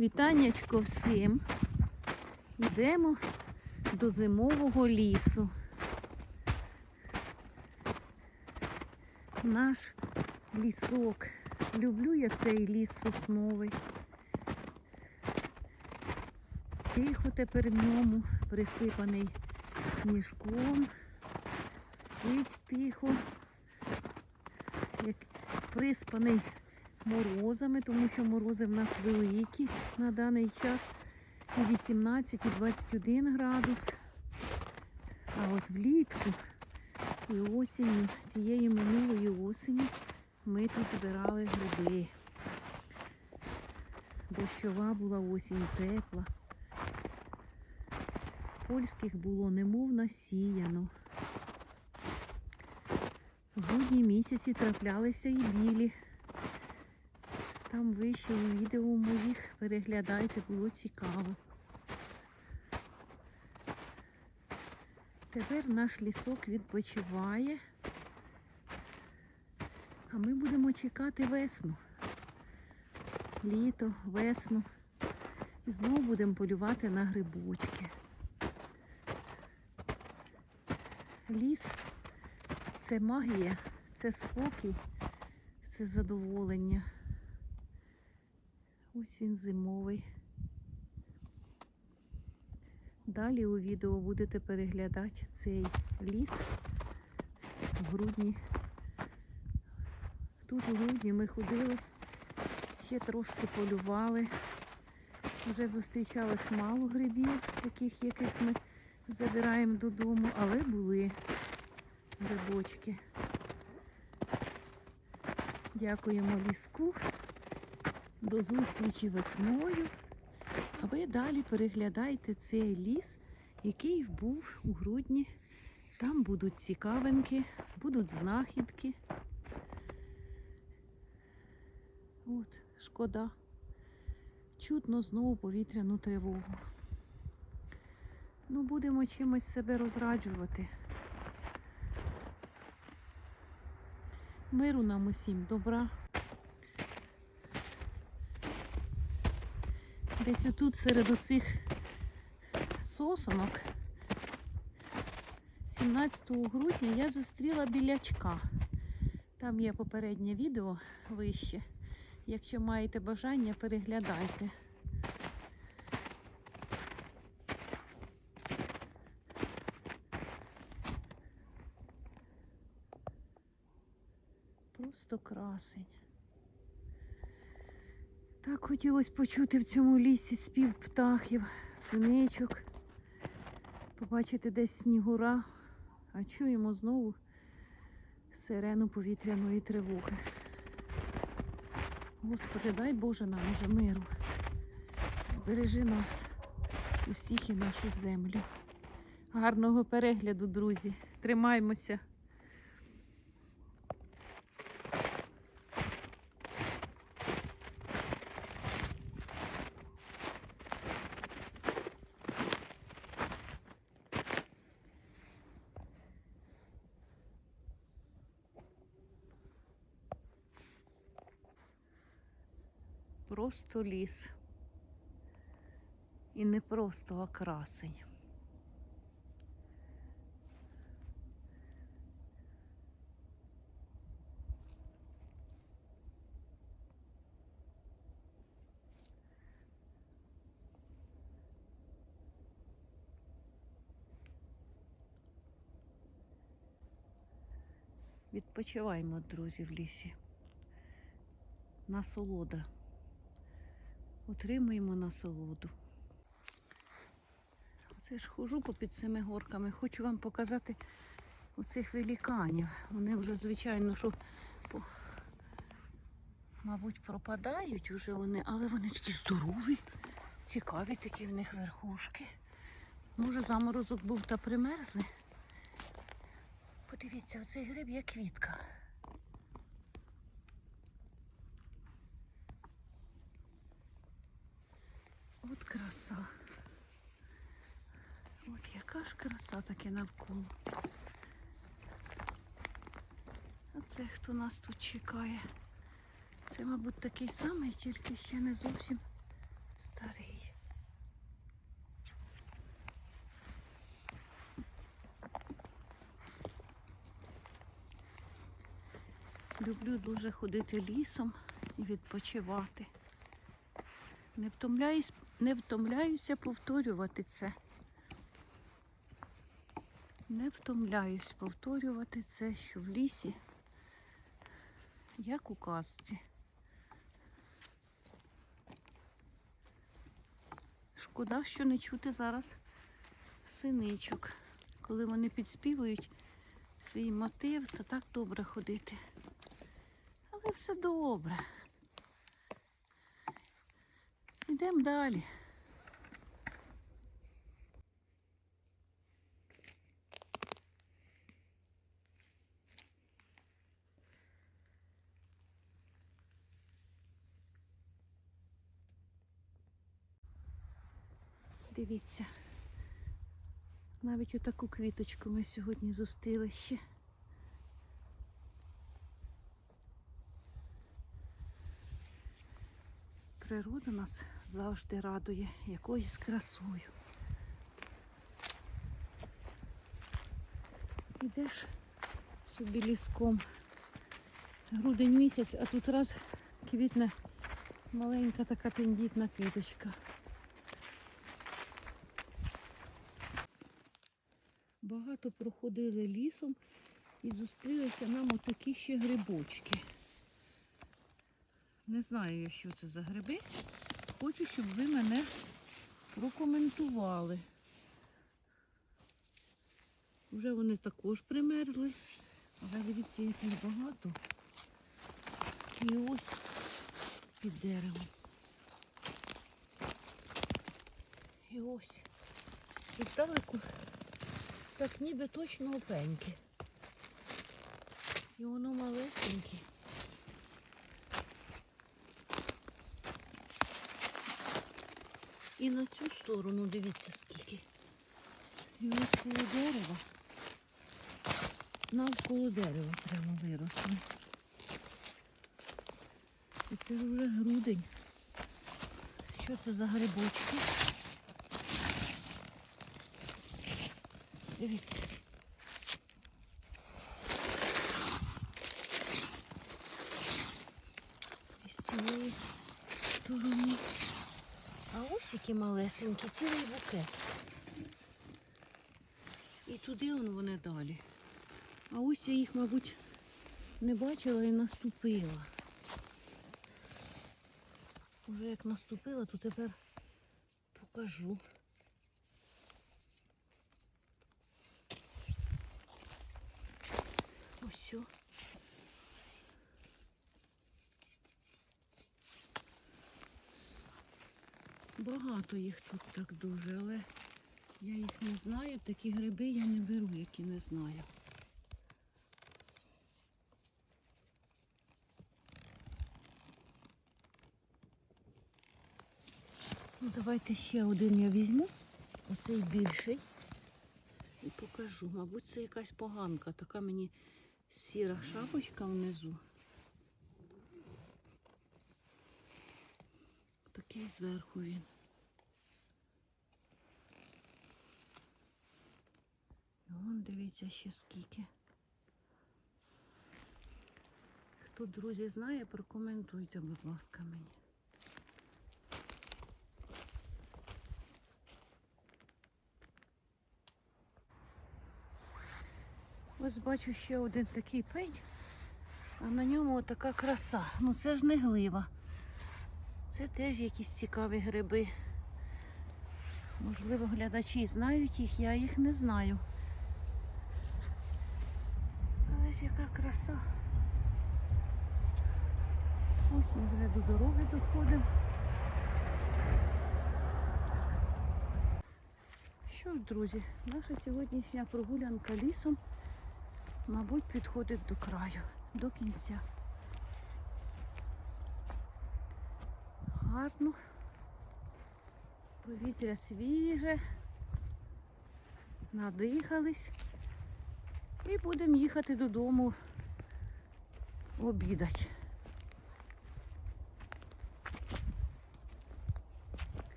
Вітаннячко всім. Йдемо до зимового лісу. Наш лісок. Люблю я цей ліс сосновий. Тихо тепер в ньому присипаний сніжком. Спить тихо, як приспаний морозами, тому що морози в нас великі на даний час. І 18, і 21 градус. А от влітку і осінню, цієї минулої осені, ми тут збирали гриби. Дощова була осінь тепла. Польських було немов насіяно. В грудні місяці траплялися і білі. Там вище у відео моїх переглядайте, було цікаво. Тепер наш лісок відпочиває, а ми будемо чекати весну. Літо, весну. І знову будемо полювати на грибочки. Ліс це магія, це спокій, це задоволення. Ось він зимовий. Далі у відео будете переглядати цей ліс в грудні. Тут у грудні ми ходили, ще трошки полювали. Вже зустрічалось мало грибів, таких, яких ми забираємо додому, але були грибочки. Дякуємо ліску. До зустрічі весною. А ви далі переглядайте цей ліс, який був у грудні. Там будуть цікавинки, будуть знахідки. От, шкода. Чутно знову повітряну тривогу. Ну, будемо чимось себе розраджувати. Миру нам усім, добра. Десь отут серед оцих сосонок 17 грудня я зустріла білячка. Там є попереднє відео вище. Якщо маєте бажання, переглядайте. Просто красень. Так хотілося почути в цьому лісі спів птахів, синичок, побачити десь снігура, а чуємо знову сирену повітряної тривоги. Господи, дай Боже нам уже миру. Збережи нас усіх і нашу землю. Гарного перегляду, друзі. Тримаймося. Просто ліс. І не просто, а красень. Відпочиваємо, друзі, в лісі. Насолода. Отримуємо насолоду. Оце ж хожу попід цими горками. Хочу вам показати оцих веліканів. Вони вже, звичайно, що мабуть, пропадають вже вони, але вони такі здорові, цікаві такі в них верхушки. Може, заморозок був та примерзли. Подивіться, оцей гриб є квітка. От краса. От яка ж краса таке навколо. А це хто нас тут чекає? Це, мабуть, такий самий, тільки ще не зовсім Старий. Люблю дуже ходити лісом і відпочивати. Не втомляюсь, не втомляюся повторювати це. Не втомляюсь повторювати це, що в лісі, як у казці. Шкода, що не чути зараз синичок. Коли вони підспівують свій мотив, то так добре ходити. Але все добре. Йдемо далі. Дивіться. Навіть отаку квіточку ми сьогодні зустріли ще. Природа нас завжди радує якоюсь красою. Ідеш собі ліском. Грудень місяць, а тут раз квітне маленька така тендітна квіточка. Багато проходили лісом і зустрілися нам отакі ще грибочки. Не знаю я, що це за гриби. Хочу, щоб ви мене прокоментували. Вже вони також примерзли, але дивіться, їх їх багато. І ось під деревом. І ось. І здалеку так ніби точно опеньки. І воно малесеньке. І на цю сторону дивіться скільки. І ось коло дерева. Навколо дерева прямо виросло. І це вже грудень. Що це за грибочки? Дивіться. І з цієї сторони. Ось малесенькі, цілий букет. І туди он вони далі. А ось я їх, мабуть, не бачила і наступила. Уже як наступила, то тепер покажу. Ось. Багато їх тут так дуже, але я їх не знаю. Такі гриби я не беру, які не знаю. Ну, давайте ще один я візьму. Оцей більший. І покажу. Мабуть, це якась поганка. Така мені сіра шапочка внизу. Такий зверху він. Вон, дивіться, ще скільки. Хто, друзі, знає, прокоментуйте, будь ласка, мені. Ось бачу ще один такий пень, а на ньому така краса. Ну це ж не глива. Це теж якісь цікаві гриби. Можливо, глядачі знають їх, я їх не знаю. Але ж яка краса. Ось ми вже до дороги доходимо. Що ж, друзі, наша сьогоднішня прогулянка лісом, мабуть, підходить до краю, до кінця. Гарно. Повітря свіже. Надихались. І будемо їхати додому обідати.